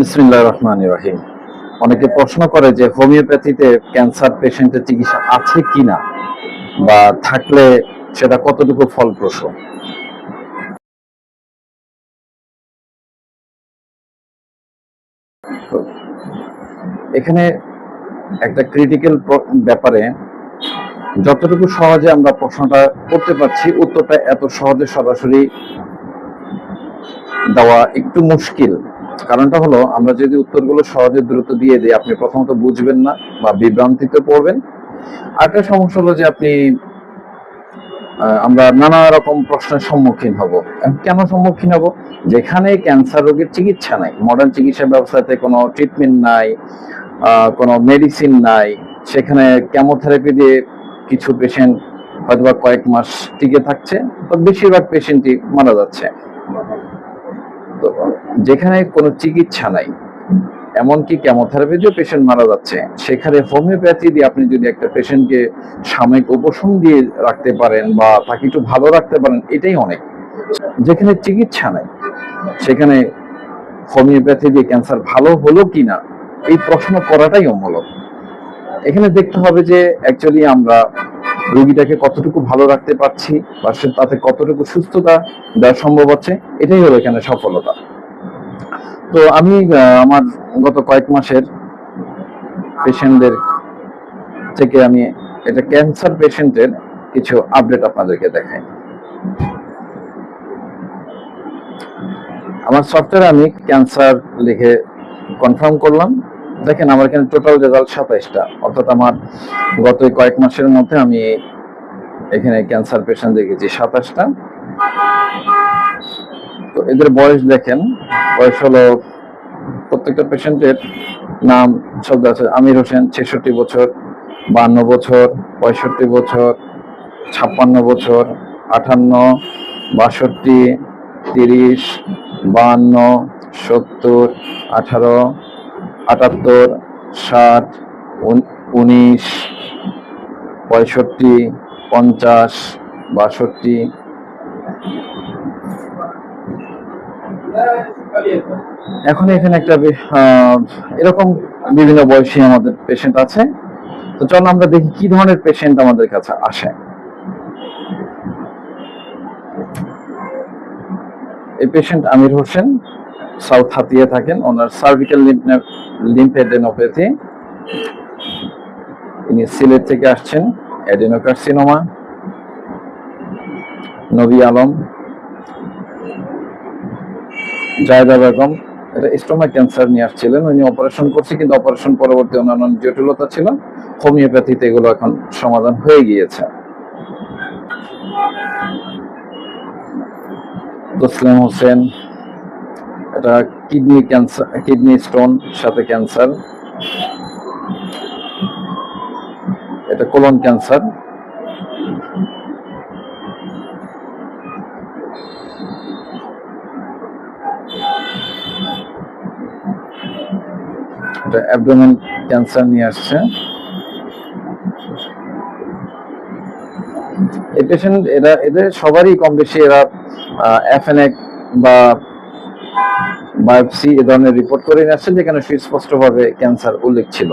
বিসমিল্লাহ রহমান রহিম অনেকে প্রশ্ন করে যে হোমিওপ্যাথিতে ক্যান্সার পেশেন্টের চিকিৎসা আছে কিনা বা থাকলে সেটা কতটুকু ফলপ্রসূ? এখানে একটা ক্রিটিক্যাল ব্যাপারে যতটুকু সহজে আমরা প্রশ্নটা করতে পারছি, উত্তরটা এত সহজে সরাসরি দেওয়া একটু মুশকিল। কারণটা হলো, আমরা যদি উত্তরগুলো সহজে দ্রুত দিয়ে দিই, আপনি প্রথমত বুঝবেন না বা বিভ্রান্তিতে পড়বেন। আরেকটা সমস্যা হলো যে আপনি আমরা নানা রকম প্রশ্নের সম্মুখীন হব। কেন সম্মুখীন হব? যেখানে ক্যান্সার রোগের চিকিৎসা নাই মডার্ন চিকিৎসা ব্যবস্থাতে কোনো ট্রিটমেন্ট নাই কোনো মেডিসিন নাই, সেখানে কেমোথেরাপি দিয়ে কিছু পেশেন্ট হয়তোবা কয়েক মাস টিকে থাকছে বেশিরভাগ পেশেন্টই মারা যাচ্ছে। যেখানে কোনো চিকিৎসা নাই, এমনকি কেমোথেরাপি দিয়েও পেশেন্ট মারা যাচ্ছে, সেখানে হোমিওপ্যাথি দিয়ে আপনি যদি একটা পেশেন্টকে সাময়িক উপশম দিয়ে রাখতে পারেন বা তাকে একটু ভালো রাখতে পারেন, এটাই অনেক। যেখানে চিকিৎসা নাই, সেখানে হোমিওপ্যাথি দিয়ে ক্যান্সার ভালো হলো কিনা, এই প্রশ্ন করাটাই অমূলক। এখানে দেখতে হবে যে অ্যাকচুয়ালি আমরা রোগীটাকে কতটুকু ভালো রাখতে পারছি বা তাতে কতটুকু সুস্থতা দেওয়া সম্ভব হচ্ছে, এটাই হলো এখানে সফলতা। তো আমি আমার গত কয়েক মাসের পেশেন্টদের থেকে আমি এটা ক্যান্সার পেশেন্টের কিছু আপডেট আপনাদেরকে দেখাই। আমার সফটওয়্যার আমি ক্যান্সার লিখে কনফার্ম করলাম। দেখেন আমার এখানে টোটাল রেজাল্ট সাতাইশটা। অর্থাৎ আমার গত কয়েক মাসের মধ্যে আমি এখানে ক্যান্সার পেশেন্ট দেখেছি সাতাশটা। তো এদের বয়স দেখেন, বয়স হলো প্রত্যেকটা পেশেন্টের নাম শব্দ আছে। আমির হোসেন, ছেষট্টি বছর, বান্ন বছর, পঁয়ষট্টি বছর, ছাপ্পান্ন বছর আটান্ন বাষট্টি, তিরিশ বাহান্ন সত্তর, আঠারো আটাত্তর, ষাট উনিশ, পঁয়ষট্টি, পঞ্চাশ, বাষট্টি। এখন এখানে একটা এরকম বিভিন্ন বয়সী আমাদের পেশেন্ট আছে। তো চলো আমরা দেখি কি ধরনের পেশেন্ট আমাদের কাছে আসে। এই পেশেন্ট আমির হোসেন। সাউথ হাতিয়া থাকেন। ওনার সার্ভিক্যাল লিম্ফেডেনোপ্যাথি ইনি সিলেট থেকে আসছেন অ্যাডেনোকার্সিনোমা নবী আলম। জায়দা বেগম, এটা স্টোমাক ক্যান্সার নিয়ে আসছিলেন। উনি অপারেশন করছে, কিন্তু অপারেশন পরবর্তী অন্যান্য জটিলতা ছিল। হোমিওপ্যাথিতে এগুলো এখন সমাধান হয়ে গিয়েছে। তসলিম হোসেন এটা কিডনি ক্যান্সার, কিডনি স্টোন সাথে ক্যান্সার। এটা কোলন ক্যান্সার। এটা অ্যাবডোমেন ক্যান্সার নিয়ে আসছে। এই পেশেন্ট এরা, এদের সবারই কম বেশি এরা এফএনএক বা বায়োপসি এ ধরনের রিপোর্ট করে নিয়ে আসছে যেখানে সুস্পষ্টভাবে ক্যান্সার উল্লেখ ছিল।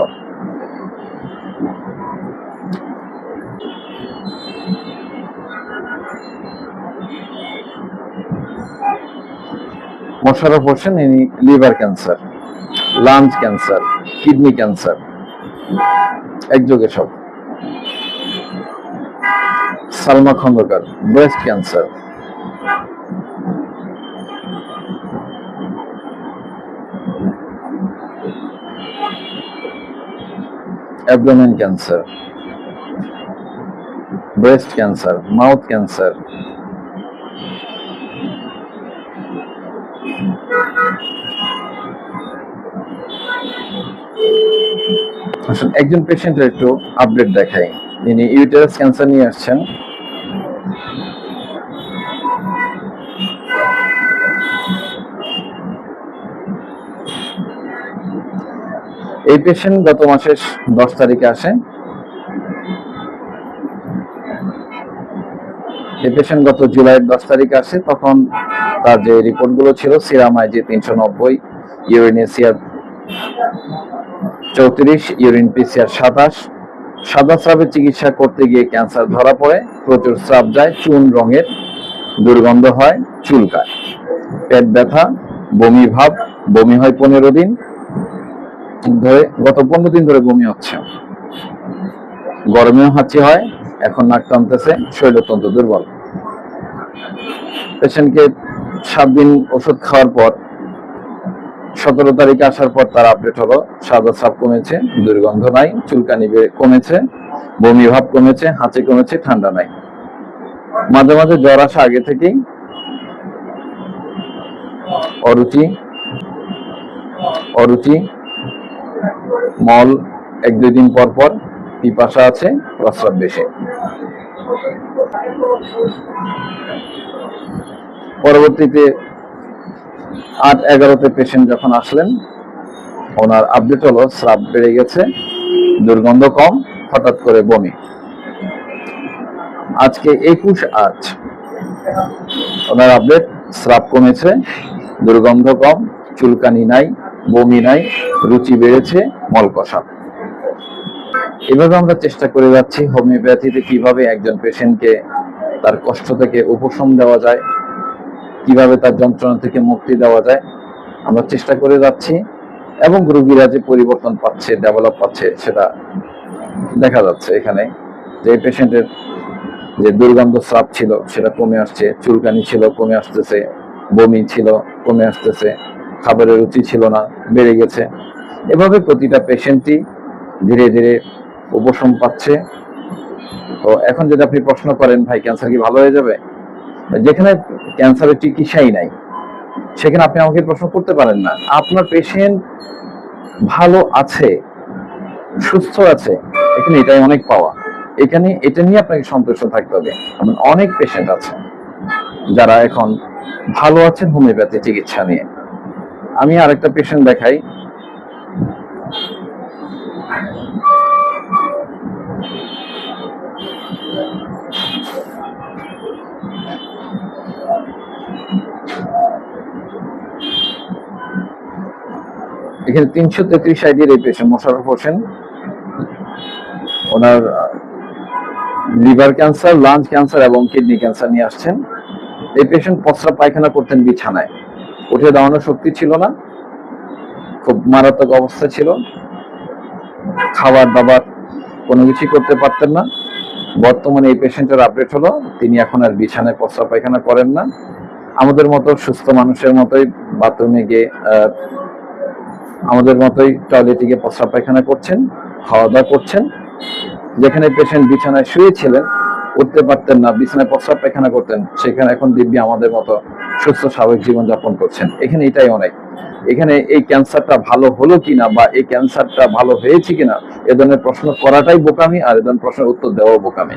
মোশারফ হোসেন, ইনি liver cancer lung cancer kidney cancer একযোগে সব। Salma Khandakar breast cancer abdomen cancer breast cancer mouth cancer একজন পেশেন্টের একটু আপডেট দেখাই। তিনি ইউটেরাস ক্যান্সার নিয়ে আসছেন এই পেশেন্ট গত মাসের দশ তারিখে আসে। এই পেশেন্ট গত জুলাইয়ের দশ তারিখে আসে, তখন তার যে রিপোর্টগুলো ছিল সিরাম আইজি তিনশো নব্বই ইউরেনেসিয়ার চৌত্রিশ ইউরিন পিসিআর সাতাশ, সাদা স্রাবের চিকিৎসা করতে গিয়ে ক্যান্সার ধরা পড়ে, প্রচুর স্রাব যায়, চুন রঙের, দুর্গন্ধ হয়, চুলকায়। পেট ব্যথা, বমি ভাব, বমি হয় পনেরো দিন ধরে, গত পনেরো দিন ধরে বমি হচ্ছে। গরমেও হাঁচি হয়, এখন নাক টানতেছে অত্যন্ত দুর্বল। পেশেন্টকে সাত দিন ওষুধ খাওয়ার পর, সতেরো তারিখে আসার পর তার আপডেট হলো, সাদা সাপ কমেছে, দুর্গন্ধ নাই, চুলকানি কমেছে, বমি ভাব কমেছে, হাঁচি কমেছে, ঠান্ডা নাই। মাঝে মাঝে জ্বর আসা আগে থেকেই। অরুচি অরুচি মল এক দুই দিন পর পর পিপাসা আছে, প্রস্রাব বেশি। পরবর্তীতে আট এগারোতে পেশেন্ট যখন আসলেন, ওনার আপডেট হলো স্রাব বেড়ে গেছে, দুর্গন্ধ কম, হঠাৎ করে বমি। আজকে একুশ আট। ওনার আপডেট স্রাব কমেছে, দুর্গন্ধ কম, চুলকানি নাই বমি নাই, রুচি বেড়েছে, মল কষা। এভাবে আমরা চেষ্টা করে যাচ্ছি, হোমিওপ্যাথিতে কীভাবে একজন পেশেন্টকে তার কষ্ট থেকে উপশম দেওয়া যায়, কীভাবে তার যন্ত্রণা থেকে মুক্তি দেওয়া যায়, আমরা চেষ্টা করে যাচ্ছি, এবং রোগীরা যে পরিবর্তন পাচ্ছে ডেভেলপ পাচ্ছে, সেটা দেখা যাচ্ছে এখানে। যে পেশেন্টের যে দুর্গন্ধ স্রাব ছিল, সেটা কমে আসছে, চুলকানি ছিল, কমে আসতেছে, বমি ছিল, কমে আসতেছে। খাবারের রুচি ছিল না, বেড়ে গেছে। এভাবে প্রতিটা পেশেন্টই ধীরে ধীরে উপশম পাচ্ছে। তো এখন যদি আপনি প্রশ্ন করেন, ভাই, ক্যান্সার কি ভালো হয়ে যাবে? যেখানে ক্যান্সারের চিকিৎসাই নাই, সেখানে আপনি আমাকে প্রশ্ন করতে পারেন না। আপনার পেশেন্ট ভালো আছে, সুস্থ আছে, এখানে এটাই অনেক পাওয়া। এখানে এটা নিয়ে আপনাকে সন্তুষ্ট থাকতে হবে। অনেক পেশেন্ট আছে যারা এখন ভালো আছেন, হোমিওপ্যাথি চিকিৎসা নিয়ে। আমি আরেকটা পেশেন্ট দেখাই। এখানে তিনশো তেত্রিশ আইডির এই পেশেন্ট মোশারফ হোসেন। ওনার লিভার ক্যান্সার লাঞ্চ ক্যান্সার এবং কিডনি ক্যান্সার নিয়ে আসছেন। এই পেশেন্ট প্রস্রাব পায়খানা করতেন বিছানায়। উঠে দাঁড়ানোর শক্তি ছিল না। খুব মারাত্মক অবস্থা ছিল। খাবার দাবার কোনো কিছুই করতে পারতেন না। বর্তমানে এই পেশেন্টের আপডেট হলো। তিনি এখন আর বিছানায় প্রস্রাব পায়খানা করেন না। আমাদের মতো সুস্থ মানুষের মতোই বাথরুমে গিয়ে আমাদের মতোই টয়লেটে গিয়ে প্রস্রাব পায়খানা করছেন খাওয়া দাওয়া করছেন। যেখানে পেশেন্ট বিছানায় শুয়েছিলেন উঠতে পারতেন না, বিছানায় প্রস্রাব পায়খানা করতেন, সেখানে এখন দিব্যি আমাদের মতো সুস্থ স্বাভাবিক জীবন যাপন করছেন। এখানে এটাই অনেক। এখানে এই ক্যান্সারটা ভালো হলো কিনা বা এই ক্যান্সারটা ভালো হয়েছে কিনা, এ ধরনের প্রশ্ন করাটাই বোকামি আর এ ধরনের প্রশ্নের উত্তর দেওয়াও বোকামি।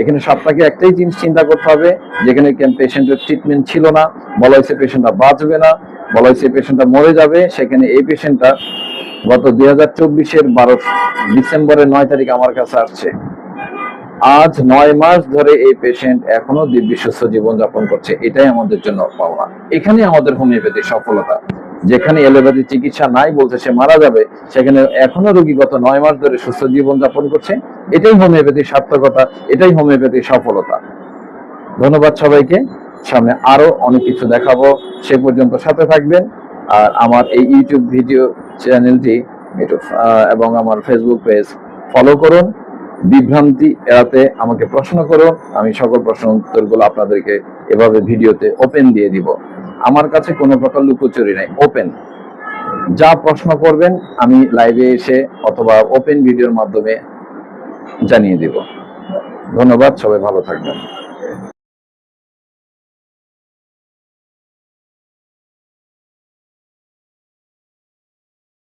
এখানে আপনাকে একটাই জিনিস চিন্তা করতে হবে, যেখানে পেশেন্টের ট্রিটমেন্ট ছিল না, বলা হয়েছে পেশেন্টটা বাঁচবে না, বলা হয়েছে পেশেন্টটা মরে যাবে, সেখানে এই পেশেন্টটা গত দুই হাজার চব্বিশের বারো ডিসেম্বরের নয় তারিখ আমার কাছে আসছে। আজ নয় মাস ধরে এই পেশেন্ট এখনও জীবন যাপন করছে। এটাই আমাদের জন্য পাওনা। এখানে আমাদের হোমিওপ্যাথি সফলতা। যেখানে এলোপ্যাথি চিকিৎসা নাই বলছে সে মারা যাবে, সেখানে এখনও রোগী গত নয় মাস ধরে সুস্থ জীবন যাপন করছে। এটাই হোমিওপ্যাথির সার্থকতা, এটাই হোমিওপ্যাথির সফলতা। ধন্যবাদ সবাইকে। সামনে আরও অনেক কিছু দেখাবো। সে পর্যন্ত সাথে থাকবেন। আর আমার এই ইউটিউব ভিডিও চ্যানেলটি এবং আমার ফেসবুক পেজ ফলো করুন। বিভ্রান্তি এড়াতে আমাকে প্রশ্ন করো, আমি সকল প্রশ্ন উত্তরগুলো আপনাদেরকে এভাবে ভিডিওতে ওপেন দিয়ে দিব। আমার কাছে কোনো প্রকার লুকোচুরি নাই ওপেন যা প্রশ্ন করবেন, আমি লাইভে এসে অথবা ওপেন ভিডিওর মাধ্যমে জানিয়ে দিব। ধন্যবাদ, সবাই ভালো থাকবেন।